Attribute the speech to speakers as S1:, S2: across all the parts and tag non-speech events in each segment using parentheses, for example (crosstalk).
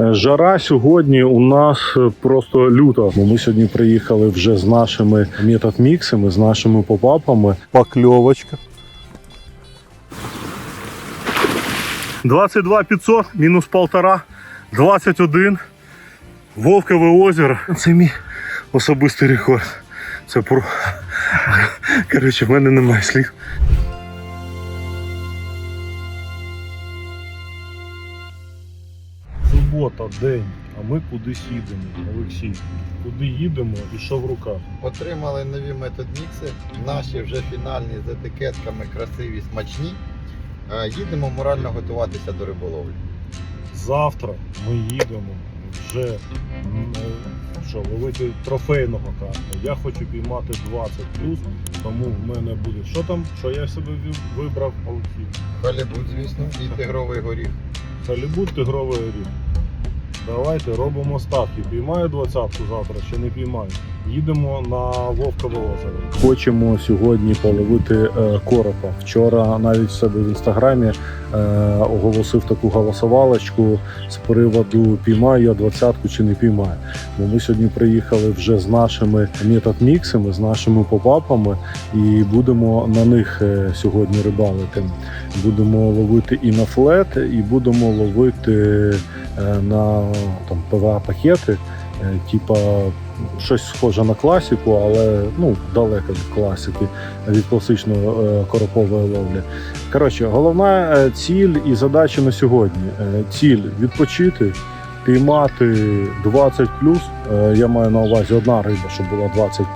S1: Е, Жара сьогодні у нас е, просто люта. Ми сьогодні приїхали вже з нашими метод-міксами, з нашими попапами. Покльовочка. 22 500, мінус полтора, 21. Вовкове озеро. Це мій особистий рекорд. Це про. Коротше, в мене немає слів. Субота, день, а ми кудись їдемо, Олексій. Куди їдемо і що в руках?
S2: Отримали нові метод-мікси, наші вже фінальні з етикетками красиві, смачні. Е, Їдемо морально готуватися до риболовлі.
S1: Завтра ми їдемо вже е, що, ловити трофейного карпа. Я хочу піймати 20 плюс, тому в мене буде. Що там? Що я себе вибрав, Олексій?
S2: Халібут, звісно, і тигровий горіх.
S1: Халібут тигровий оріг. Давайте робимо ставки. Піймаю двадцятку завтра чи не піймаю. Їдемо на Вовкове озеро. Хочемо сьогодні половити е, коропа. Вчора навіть в себе в інстаграмі е, оголосив таку голосувалочку з приводу піймаю я двадцятку чи не піймаю. Бо ми сьогодні приїхали вже з нашими метод-міксами, з нашими попапами, і будемо на них е, сьогодні рибалити. Будемо ловити і на флет, і будемо ловити на там ПВА пакети, типа щось схоже на класику, але ну далеко від класики, від класичної е, коропової ловлі. Коротше, головна е, ціль і задача на сьогодні. Е, Ціль відпочити. Піймати 20 Е, я маю на увазі одна риба, щоб була 20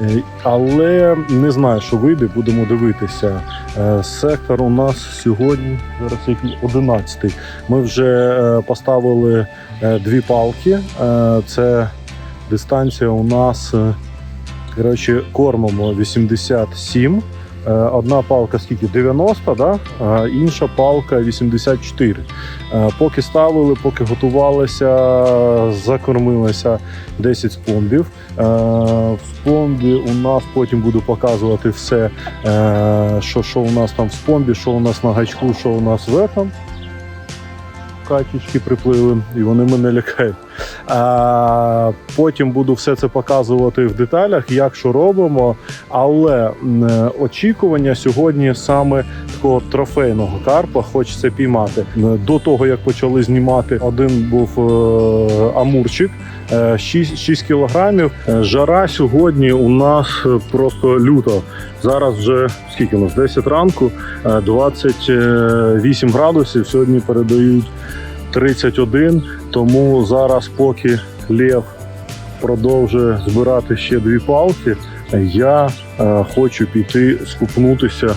S1: Е, Але не знаю, що вийде, будемо дивитися. Сектор у нас сьогодні зараз який 11. Ми вже поставили дві палки. Це дистанція у нас е, коротше, кормимо 87. Е, Одна палка скільки 90, да? а інша палка 84. Е, Поки ставили, поки готувалися, закормилися 10 спомбів. Е, В спомбі у нас потім буду показувати все, е, що, що у нас там в спомбі, що у нас на гачку, що у нас в этом. Катічки приплили, і вони мене лякають. А, потім буду все це показувати в деталях, як що робимо. Але е, очікування сьогодні саме такого трофейного карпа хочеться піймати. До того як почали знімати, один був е, амурчик. е, 6, 6 кілограмів. Е, Жара сьогодні у нас е, просто люто. Зараз вже скільки у нас 10 ранку, е, 28 градусів. Сьогодні передають 31. Тому зараз, поки Лев продовжує збирати ще дві палки, я е, хочу піти скупнутися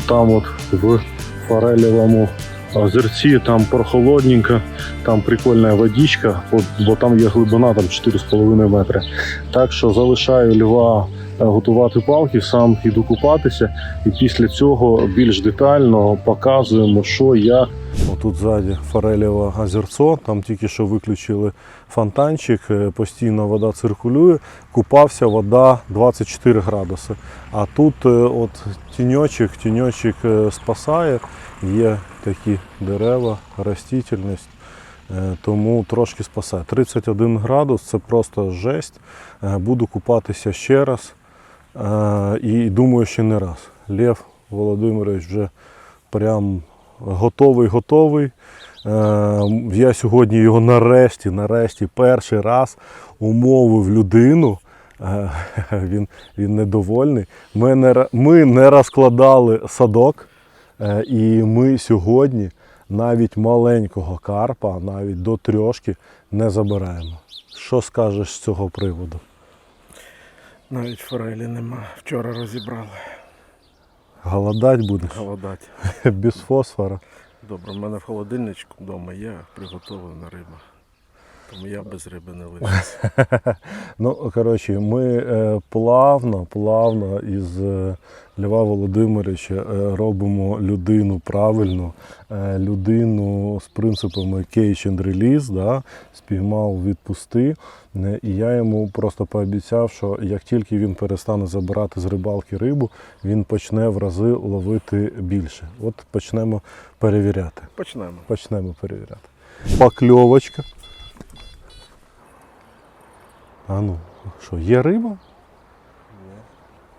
S1: там, от в форелевому озерці. Там прохолодненько, там прикольна водичка, от, бо там є глибина там 4,5 метри. Так що залишаю льва готувати палки, сам іду купатися, і після цього більш детально показуємо, що як. Тут ззаді форелєве озерцо, там тільки що виключили фонтанчик, е, постійно вода циркулює, купався вода 24 градуси. А тут е, от тіньочок, тіньочок е, спасає, є такі дерева, растительність, тому трошки спасає. 31 градус це просто жесть. Буду купатися ще раз і думаю, ще не раз. Лев Володимирович вже прям готовий, готовий. Е, Я сьогодні його нарешті, нарешті, перший раз умовив людину. Е, (laughs) Він, він недовольний. Ми не, ми не розкладали садок, е, і ми сьогодні навіть маленького карпа, навіть до трьошки, не забираємо. Що скажеш з цього приводу?
S3: Навіть форелі нема. Вчора розібрали.
S1: Голодать будеш
S3: Голодать. (laughs)
S1: без фосфора.
S3: Добре, в мене в холодильничку вдома є приготовлена риба. Тому я без риби не (laughs) лишусь.
S1: Ну, коротше, ми е, плавно, плавно із е, Льва Володимировича е, робимо людину правильну, е, людину з принципами catch and release, да, спіймав, відпусти. Е, І я йому просто пообіцяв, що як тільки він перестане забирати з рибалки рибу, він почне в рази ловити більше. От почнемо перевіряти.
S3: Почнемо.
S1: Почнемо перевіряти.
S4: Покльовочка. А ну, що, є риба?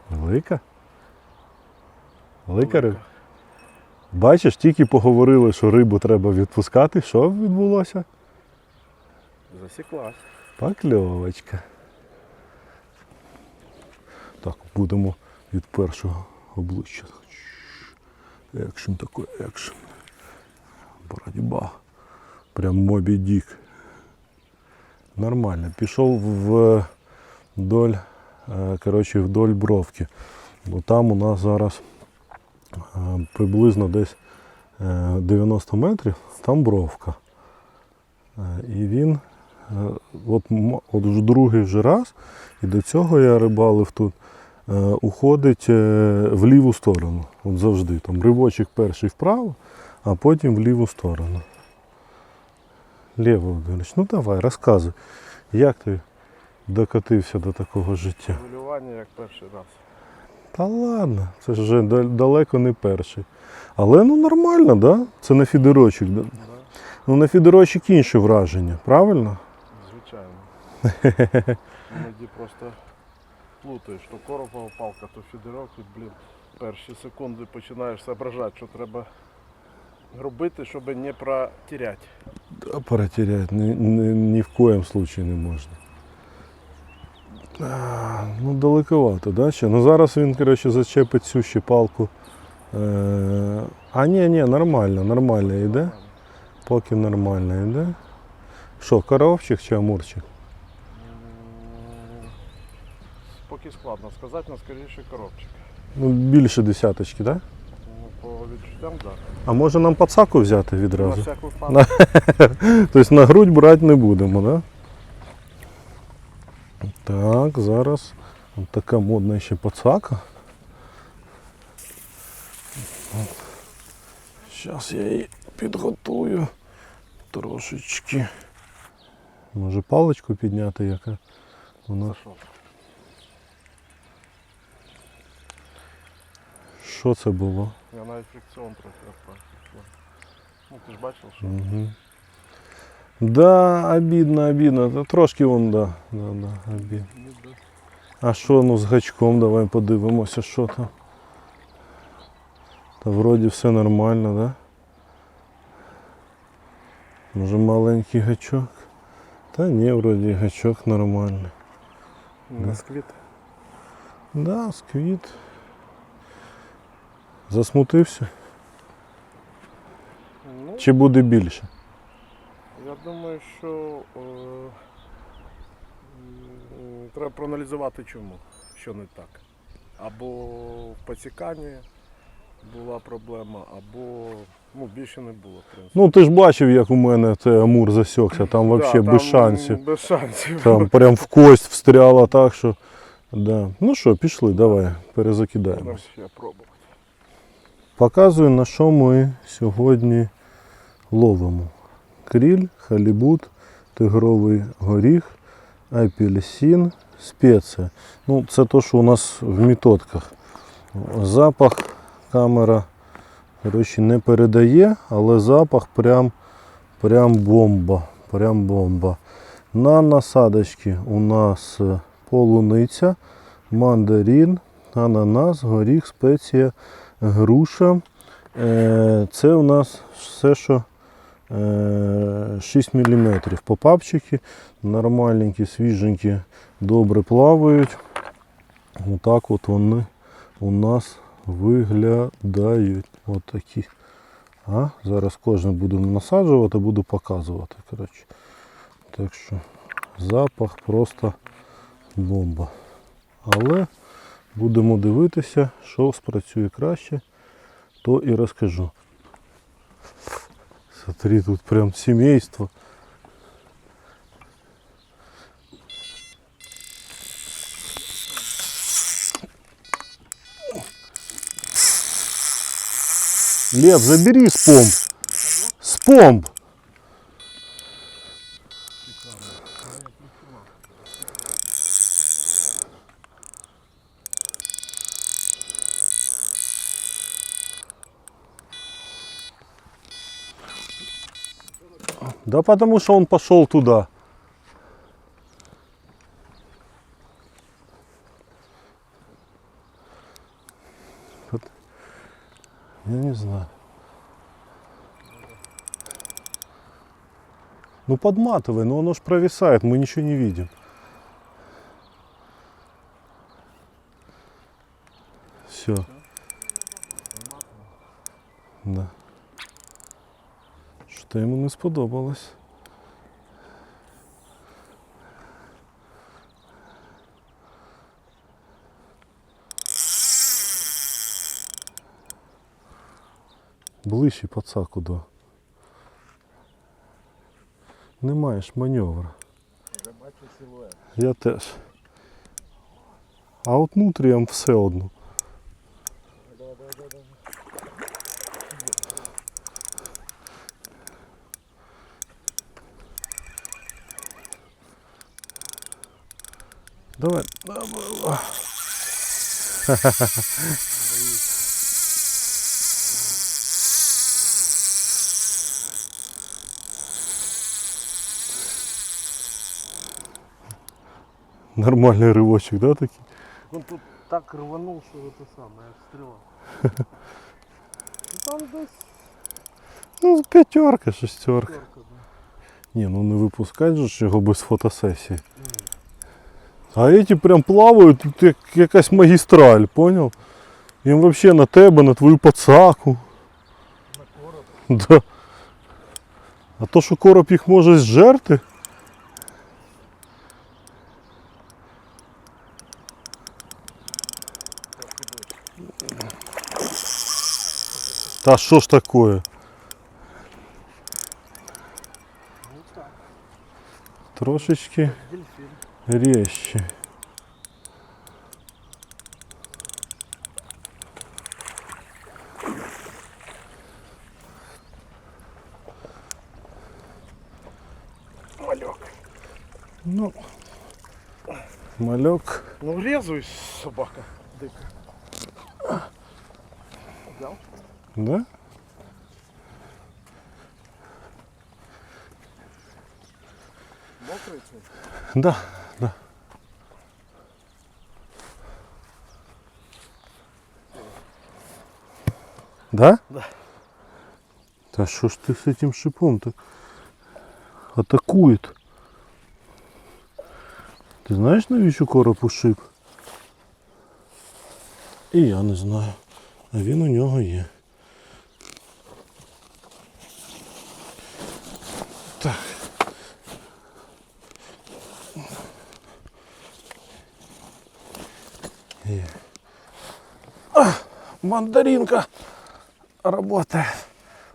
S4: Велика? Велика риба? Бачиш, тільки поговорили, що рибу треба відпускати. Що відбулося?
S3: Засіклась.
S4: Покльовочка. Так, будемо від першого обличчя. Екшен такий, екшен. Боротьба. Прям Мобі Дік. Нормально. Пішов вдоль, е, коротше, вдоль бровки. Бо там у нас зараз е, приблизно десь е, 90 метрів, там бровка. Е, І він Е, От, от вже другий вже раз, і до цього я рибалив тут, е, уходить е, в ліву сторону. От завжди. Там ривочок перший вправо, а потім в ліву сторону. Лев Володимирович, ну давай, розказуй, як ти докотився до такого життя?
S3: Хвилювання як перший раз.
S4: Та ладно, це ж вже далеко не перший. Але ну нормально, да? Це на фідерочок. Да?
S3: Да?
S4: Ну на фідерочок інше враження, правильно?
S3: Звичайно. (laughs) Іноді просто плутаєш, то коропова палка, то фідерок, і, блін, перші секунди починаєш соображати, що треба робити, щоб не протеряти.
S4: Да, потерять ни, ни, ни в коем случае не можна. А, ну, далековато, да? Ще? Ну зараз він, коротше, зачепить цю ще палку. Е, а ні, ні, нормально, нормально йде. Поки нормально йде. Що, коровчик чи амурчик?
S3: Поки складно сказати, але скоріше коробчик.
S4: Ну, більше десяточки, так? Да?
S3: По відчуттям, так.
S4: А може нам пацаку взяти
S3: На
S4: відразу?
S3: всяк випадок.
S4: Тобто на грудь брати не будемо, да? Так, зараз от така модна ще пацака. Зараз я її підготую трошечки. Може паличку підняти, яка у нас.
S3: Зайшов.
S4: Що це було?
S3: Я навіть фрикціон трохи. Ну, ти ж бачив, що
S4: Угу. Да, обідно, обідно. Та Трошки вон, да. да, да, обідно. А що ну з гачком? Давай подивимося, що там. Та вроді все нормально, да? Може маленький гачок? Та ні, вроді гачок нормальний.
S3: не сквіт.
S4: Да, сквіт. Засмутився?
S3: Ну,
S4: Чи буде більше?
S3: Я думаю, що е, м, треба проаналізувати чому, що не так. Або в поціканні була проблема, або ну, більше не було, в принципі.
S4: Ну ти ж бачив, як у мене це Амур засікся, там
S3: Да,
S4: взагалі
S3: там
S4: без шансів.
S3: Без шансів.
S4: Там прям в кость встряла так, що. Да. Ну що, пішли, давай, перезакидаємо.
S3: ще пробувати.
S4: Показую, на що ми сьогодні ловимо. Кріль, халібут, тигровий горіх, апельсин, спеція. Ну, це то, що у нас в мітодках. Запах камера коротше, не передає, але запах прям, прям бомба. Прям бомба. На насадочці у нас полуниця, мандарин, ананас, горіх, спеція, груша. Е, Це у нас все, що е, 6 мм. Попапчики нормальненькі, свіженькі, добре плавають. Отак от вони у нас виглядають. От такі. А, зараз кожен буду насаджувати, буду показувати. Коротше. Так що запах просто бомба. Але будемо дивитися, що спрацює краще, то і розкажу. Смотри, тут прям сімейство. Лев, забери с помп. Да потому что он пошел туда. Я не знаю. Ну подматывай, но оно ж провисает, мы ничего не видим. Все. Що йому не сподобалось. Ближче пацаку до. Не маєш маневра.
S3: Вже бачу силует.
S4: Я теж. А от нутріям все одно. Давай. Давай. (laughs) Нормальний ривочок, да, такий?
S3: Он тут так рванув, що це саме, як стріла. Ну, Там десь (laughs)
S4: Ну, п'ятерка, шестерка.
S3: терка. да.
S4: Ні, ну не випускать же ж його без фотосесії. А эти прям плавають, тут як якась магістраль, понял? Їм вообще на тебе, на твою пацаку.
S3: На короб.
S4: Да. А то, що короб їх може зжерти. Та що ж такое? Трошечки. резче.
S3: Малек.
S4: Ну, малек.
S3: Ну, резвый собака дыка. Взял?
S4: Да?
S3: Мокрый? цвет.
S4: Да. да. Да?
S3: Да.
S4: Да что ж ты с этим шипом-то атакует? Ти знаєш, навіщо коропу шип? І я не знаю. А він у нього є. Так. Є. А, мандаринка Работає.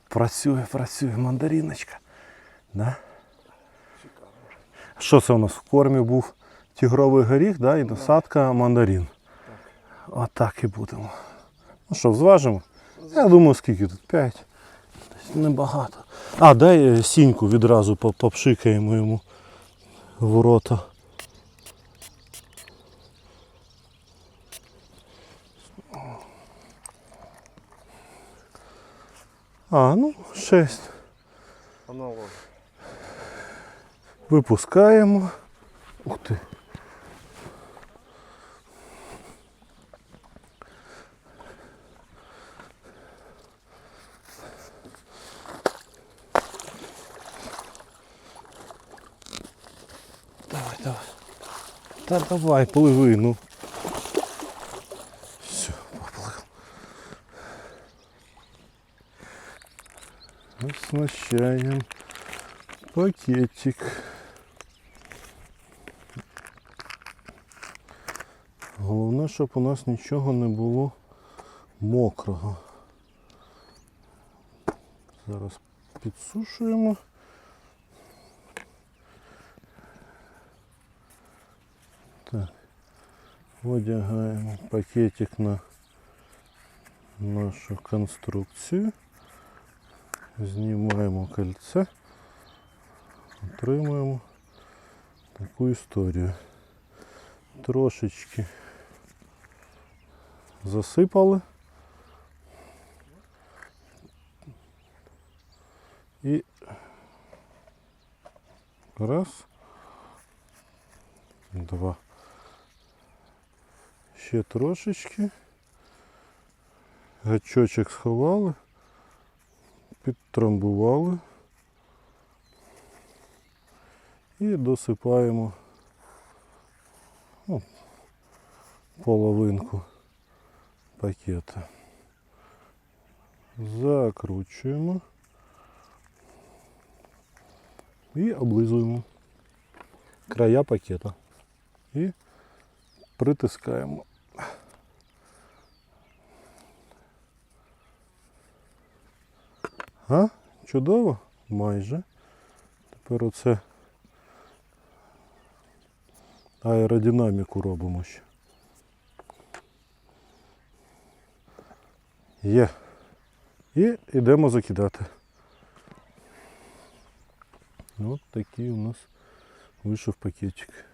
S4: Працює, працює мандариночка. Да? Що це у нас в кормі був? Тігровий горіх, да, і насадка мандарин. Отак і будемо. Ну що, зважимо? Я думаю, скільки тут? 5. Небагато. А, дай е, сіньку відразу попшикаємо йому в А, ну, 6.
S3: Аналог.
S4: Випускаємо. Ух ти. Давай, давай. Та давай, пливи, ну. Оснащаем пакетик. Головне, щоб у нас нічого не було мокрого. Зараз підсушуємо. Так. Одягаємо пакетик на нашу конструкцію. Знімаємо кольце. Отримуємо таку історію. Трошечки засипали. І Раз. Два. Ще трошечки. Гачочок сховали. Підтрамбували. І досипаємо ну, половинку пакета. Закручуємо і облизуємо края пакета. І притискаємо. А? Чудово? Майже. Тепер оце аеродинаміку робимо ще. Є. І йдемо закидати. От такий у нас вийшов пакетик.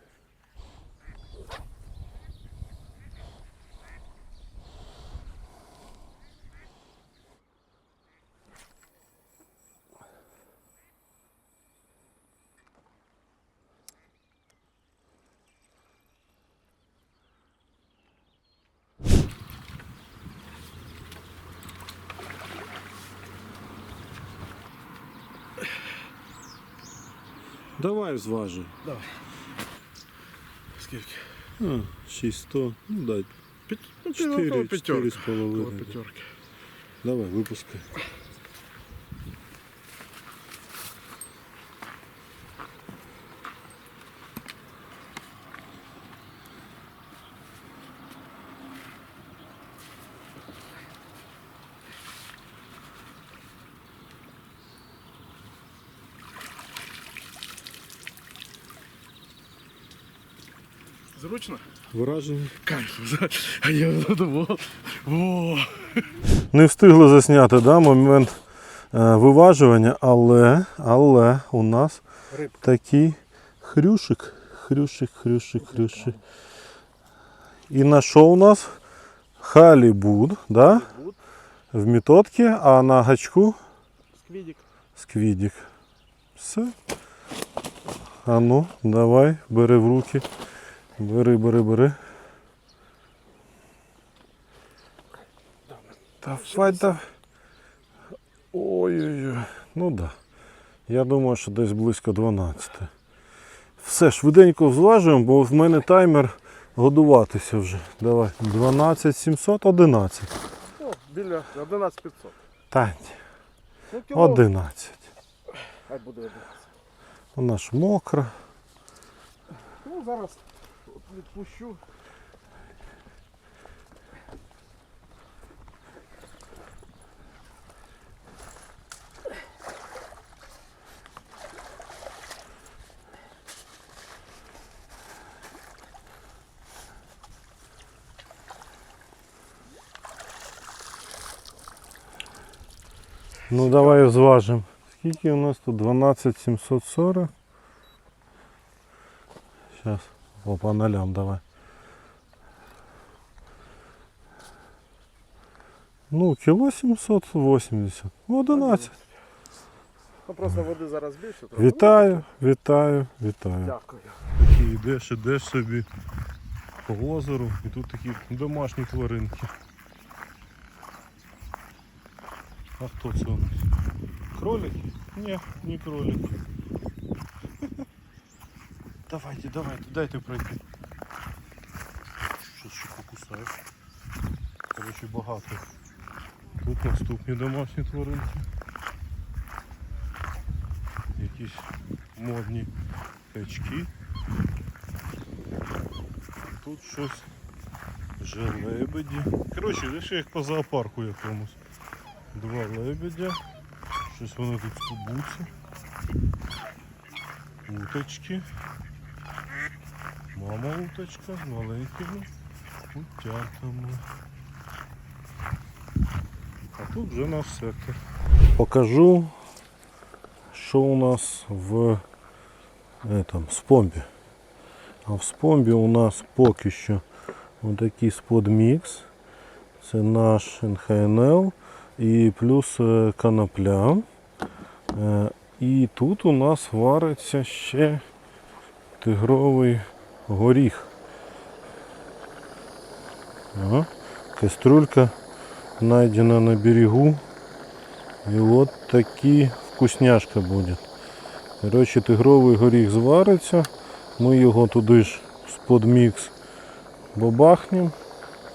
S4: Давай зважуй.
S3: Скільки?
S4: А, 600. Ну дай.
S3: П'ять, ну,
S4: Чотири,
S3: около
S4: чотири
S3: п'ятерки.
S4: з половиною.
S3: Около п'ятерки.
S4: Давай, випускай.
S3: Зручно?
S4: Враження.
S3: Кайф. А я задоволений. Во.
S4: Не встигли засняти да, момент е, виважування, але, але у нас
S3: Рибка.
S4: такий хрюшик. Хрюшик, хрюшик, хрюшик. І на що у нас? Халібуд, да? В методці, а на гачку
S3: Сквідік.
S4: сквідік. Все. А ну, давай, бери в руки. Бери, бери, бери. Давай, давай. Ой-ой-ой. Ну да. Я думаю, що десь близько 12. Все, швиденько зважуємо, бо в мене таймер годуватися вже. Давай. 12 700, 11.
S3: О, біля 11 500.
S4: Та,
S3: Ну,
S4: 11.
S3: Хай буде 11.
S4: Вона ж мокра.
S3: Ну, зараз відпущу.
S4: Ну давай зважимо. Скільки у нас тут? 12 740. Сейчас. О, по нолям давай. Ну, кіло 780. Ну, 11.
S3: Ну просто води зараз більше.
S4: Вітаю, вітаю, вітаю.
S3: Дякую.
S4: Такий йдеш, ідеш собі по озеру і тут такі домашні тваринки. А хто це у нас? Кролики? Ні, не кролики. Давайте, давайте, дайте пройти. Щось ще покусаєш. Коротше, багато. Тут наступні домашні тваринки. Якісь модні качки. Тут щось лебеді. Коротше, лише як по зоопарку якомусь. Два лебедя. Щось вони тут скубуться. Уточки. Мама уточка з маленькими утятами. А тут вже наш сектор. Покажу, що у нас в этом, спомбі. А в спомбі у нас поки що отакий сподмікс. Це наш НХНЛ і плюс е, конопля. Е,
S1: І тут у нас вариться ще тигровий горіх. Ага. Кастрюлька найдена на берегу. І от такі вкусняшка буде. Коротше, тигровий горіх звариться. Ми його туди ж з-под мікс бабахнемо.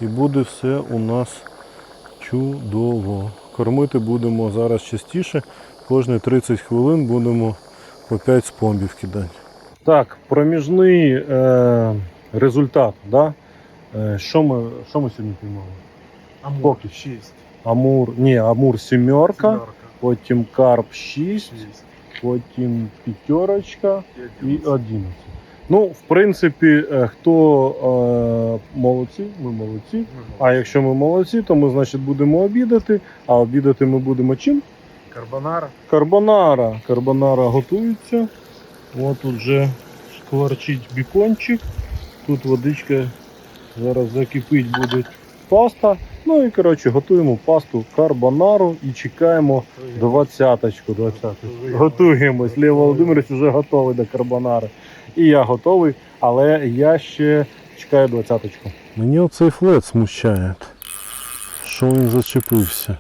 S1: І буде все у нас чудово. Кормити будемо зараз частіше. Кожні 30 хвилин будемо по 5 спомбів кидати. Так, проміжний е, результат. Да? Е, що, ми, що ми сьогодні піймали?
S3: Амур
S1: Поки.
S3: 6.
S1: Амур, ні, Амур сімерка, потім карп 6,
S3: 6.
S1: потім п'ятерочка і 11. Ну, в принципі, е, хто е, молодці, ми молодці. А якщо ми молодці, то ми, значить, будемо обідати. А обідати ми будемо чим?
S3: Карбонара.
S1: Карбонара. Карбонара готується. От тут вже шкварчить бікончик. Тут водичка зараз закипить буде паста. Ну і коротше готуємо пасту карбонару і чекаємо двадцяточку. двадцяточку. Готуємось. Лев Володимирович вже готовий до карбонари. І я готовий, але я ще чекаю двадцяточку. Мені оцей флет смущає. Що він зачепився.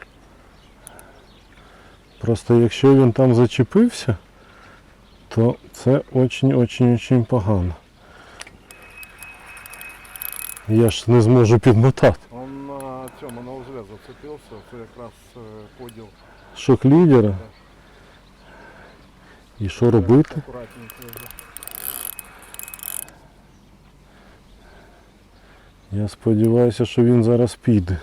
S1: Просто якщо він там зачепився, то це очень-очень-очень погано. Я ж не зможу підмотати.
S3: Он на цьому на узле зацепився, це якраз е, поділ.
S1: Шок лідера. І що робити? Я сподіваюся, що він зараз піде.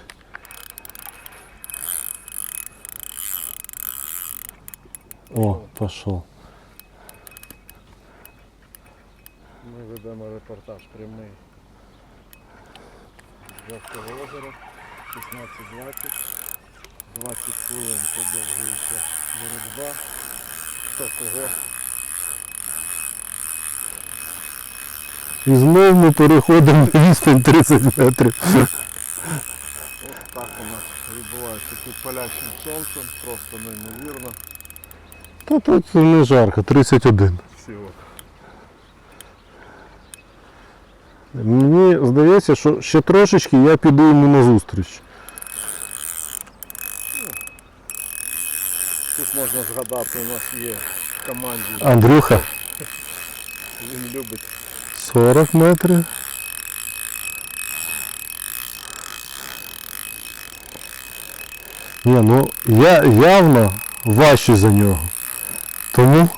S1: О, пішов.
S3: Ми ведемо репортаж прямий. з Жовтого озера 16-20. 20 хвилин продовжується боротьба. Хто кого.
S1: І знову ми переходимо на відстань 30 метрів.
S3: От так у нас відбувається під палящим сонцем, просто неймовірно.
S1: Та тут не жарко, 31.
S3: Всього.
S1: Мені здається, що ще трошечки я піду йому на зустріч.
S3: Тут можна згадати, у нас є в команді,
S1: Андрюха,
S3: він любить
S1: 40 метрів. Ні, ну я явно важчий за нього. Тому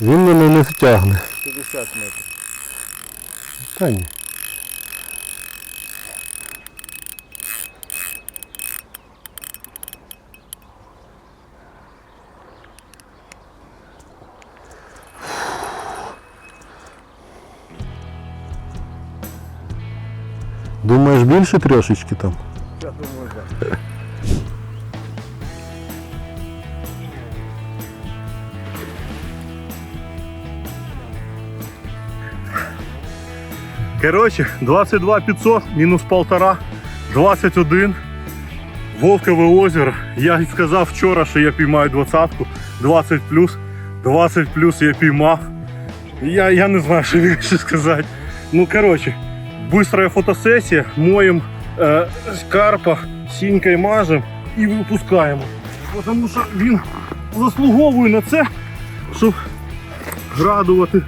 S1: він мене не втягне.
S3: 50 метрів.
S1: Та ні. Думаєш більше трьошечки там? Коротше, 22 500 мінус полтора, 21. Волкове озеро. Я сказав вчора, що я піймаю двадцятку, 20 плюс, 20 плюс я піймав. Я, я не знаю, що більше сказати. Ну, коротше, быстрая фотосесія, моєм е, карпа, сінькою мажем і випускаємо. Тому що він заслуговує на це, щоб радувати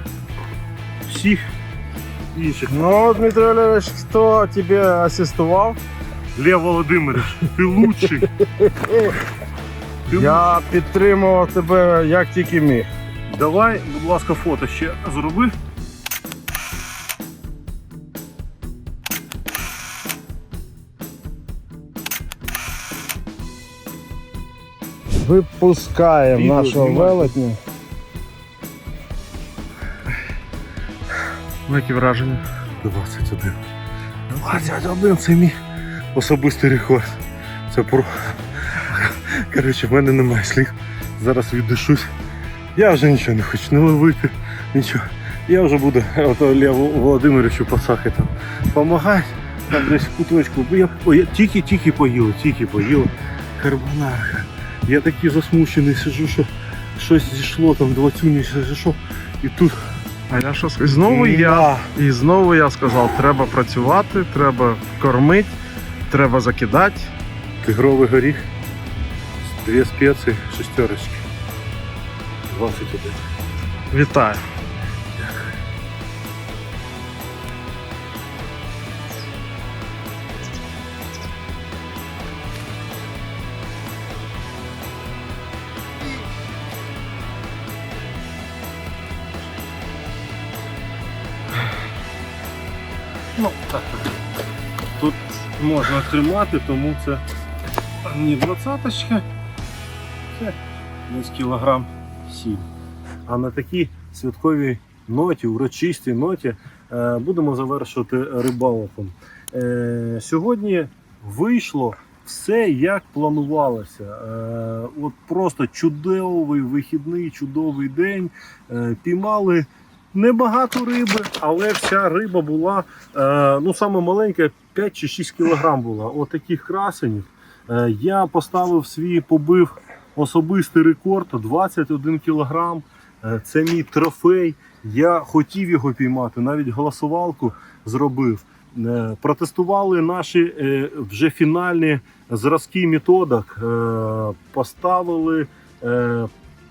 S1: всіх інших.
S3: Ну, Дмитро Олегович, хто тебе асистував?
S1: Лев Володимирович, ти лучший. (laughs) Ти
S3: Я підтримував тебе як тільки міг.
S1: Давай, будь ласка, фото ще зроби.
S3: Випускаємо нашого велетня.
S1: Ну, які враження? 21. 21 це мій особистий рекорд. Це про. Коротше, в мене немає слів. Зараз віддишусь. Я вже нічого не хочу не ловити, нічого. Я вже буду Леву Володимировичу Пасахи там допомагати. Там десь в куточку. Бо Я, тільки-тільки поїли, тільки поїли. Карбонарка. Я такий засмучений сижу, що щось зійшло, там двадцюні зійшов. І тут
S3: А я що сказав? Знову я. І знову я сказав, треба працювати, треба кормити, треба закидати.
S1: Тигровий горіх, дві спеції, шестерочки. 21.
S3: Вітаю.
S1: Ну, так. Тут можна тримати, тому це не двадцяточка, це десь кілограм сіль. А на такій святковій ноті, урочистій ноті, е, будемо завершувати рибалком. Е, Сьогодні вийшло все як планувалося. Е, От просто чудовий вихідний, чудовий день. Піймали небагато риби, але вся риба була Е, ну, саме маленька 5 чи 6 кілограм була. От таких красенів. Е, я поставив свій побив особистий рекорд 21 кілограм. Е, це мій трофей. Я хотів його піймати, навіть голосувалку зробив. Протестували наші вже фінальні зразки методок, поставили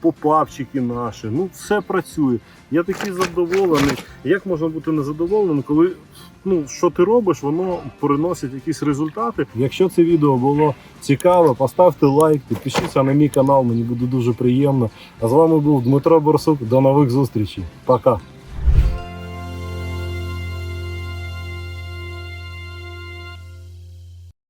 S1: попапчики наші. Ну, все працює. Я такий задоволений. Як можна бути незадоволеним, коли ну, що ти робиш, воно приносить якісь результати. Якщо це відео було цікаве, поставте лайк, підпишіться на мій канал, мені буде дуже приємно. А з вами був Дмитро Борсук. До нових зустрічей. Пока.